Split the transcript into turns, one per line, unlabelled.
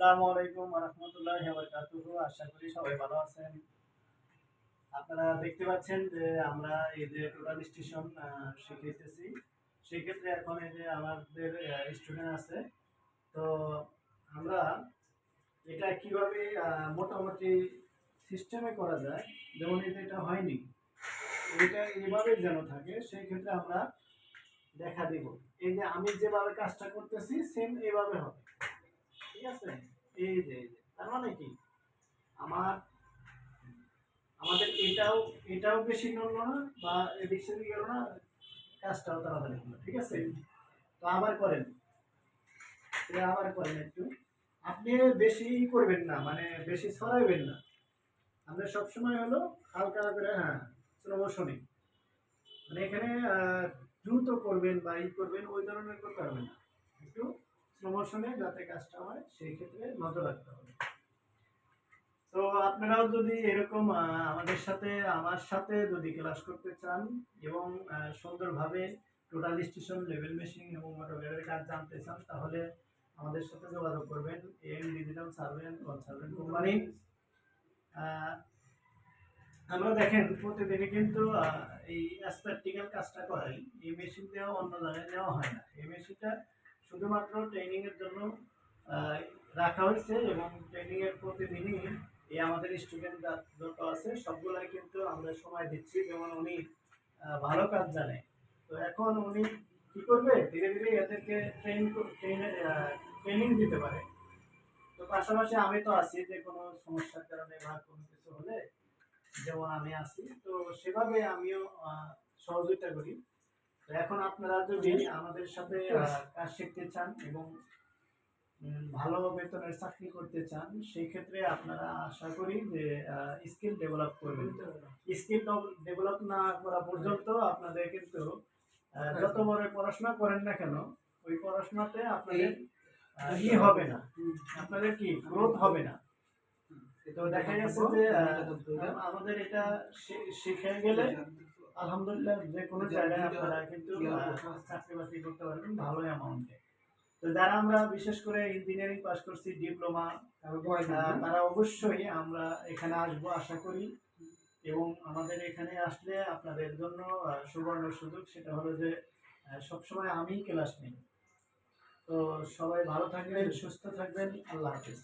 আসসালামু আলাইকুম রহমতুল্লাহ বারকাতুহু আশা করি সবাই ভালো আছেন। আপনারা দেখতে পাচ্ছেন যে আমরা এই যে টোটাল স্টেশন শিখিয়েতেছি সেক্ষেত্রে এখন এই যে আমাদের স্টুডেন্ট আছে। তো আমরা এটা কীভাবে মোটামুটি সিস্টেমে করা যায়? যেমন যে এটা হয়নি, এটা এইভাবে যেন থাকে সেই ক্ষেত্রে আমরা দেখা দিব। এই যে আমি যেভাবে কাজটা করতেছি সেম এইভাবে হবে। ঠিক আছে? এই যে তার মানে কি? আমার, আমাদের এটাও এটাও বেশি নড়ল না বা এদিক সেদিক গেল না, কাজটাও তাড়াতাড়ি হলো, ঠিক আছে? তো আবার করেন। আবার করেন একটু। আপনি বেশি করবেন না মানে বেশি ছড়াইবেন না। আমরা সবসময় হলো হালকা করে হ্যাঁ স্লো মোশনে মানে এখানে দ্রুত করবেন বা ই করবেন, ওই ধরনের করতে পারবেন না। প্রমোশনে যাতে কাজটা হয়, সেই ক্ষেত্রে নজর রাখতে হবে। তো আপনারাও যদি এরকম আমাদের সাথে, আমার সাথে যদি ক্লাস করতে চান এবং সুন্দরভাবে টোটাল স্টেশন লেভেল মেশিন এবং মোটরগাড়ির কাজ জানতে চান, তাহলে আমাদের সাথে যোগাযোগ করবেন। M digital servant consultant company আমরা দেখেন, প্রতিদিনই কিন্তু এই প্র্যাকটিক্যাল কাজটা করাই। এই মেশিন দেওয়া অন্য জায়গায় নেওয়া হয় না। এই মেশিনটা শুধুমাত্র ট্রেনিং এর জন্য রাখা হয়েছে এবং ট্রেনিং এর প্রতিদিনই এই আমাদের স্টুডেন্ট যত আছে, সবগুলাই কিন্তু আমরা সময় দিচ্ছি। যেমন উনি ভালো কাজ জানে। তো এখন উনি কি করবে? ধীরে ধীরে এদেরকে ট্রেন ট্রেনিং দিতে পারে। তো পাশাপাশি আমি তো আছি, যে কোনো সমস্যার কারণে বা কোনো কিছু হলে, যেমন আমি আছি, তো সেভাবে আমিও সহযোগিতা করি। তো এখন আপনারা যদি আমাদের সাথে কাজ শিখতে চান এবং ভালো বেতনের চাকরি করতে চান সেই ক্ষেত্রে আপনারা আশা করি যে স্কিল ডেভেলপ করবেন। স্কিল ডেভেলপ না করা পর্যন্ত আপনাদের কিন্তু যত বড় পড়াশোনা করেন না কেন, ওই পড়াশোনাতে আপনাদের ই হবে না। আপনাদের কি গ্রোথ হবে না। তো দেখা গেছে যে আমাদের এটা শিখে গেলে আলহামদুলিল্লাহ যে কোনো জায়গায় আপনারা কিন্তু চাকরি বাকরি করতে পারবেন ভালো অ্যামাউন্টে তো যারা আমরা বিশেষ করে ইঞ্জিনিয়ারিং পাস করছি ডিপ্লোমা তারা অবশ্যই আমরা এখানে আসব আশা করি। এবং আমাদের এখানে আসলে আপনাদের জন্য সুবর্ণ সুযোগ সেটা হলো যে সবসময় আমি ক্লাস নিই। তো সবাই ভালো থাকবেন সুস্থ থাকবেন আল্লাহ হাফিজ।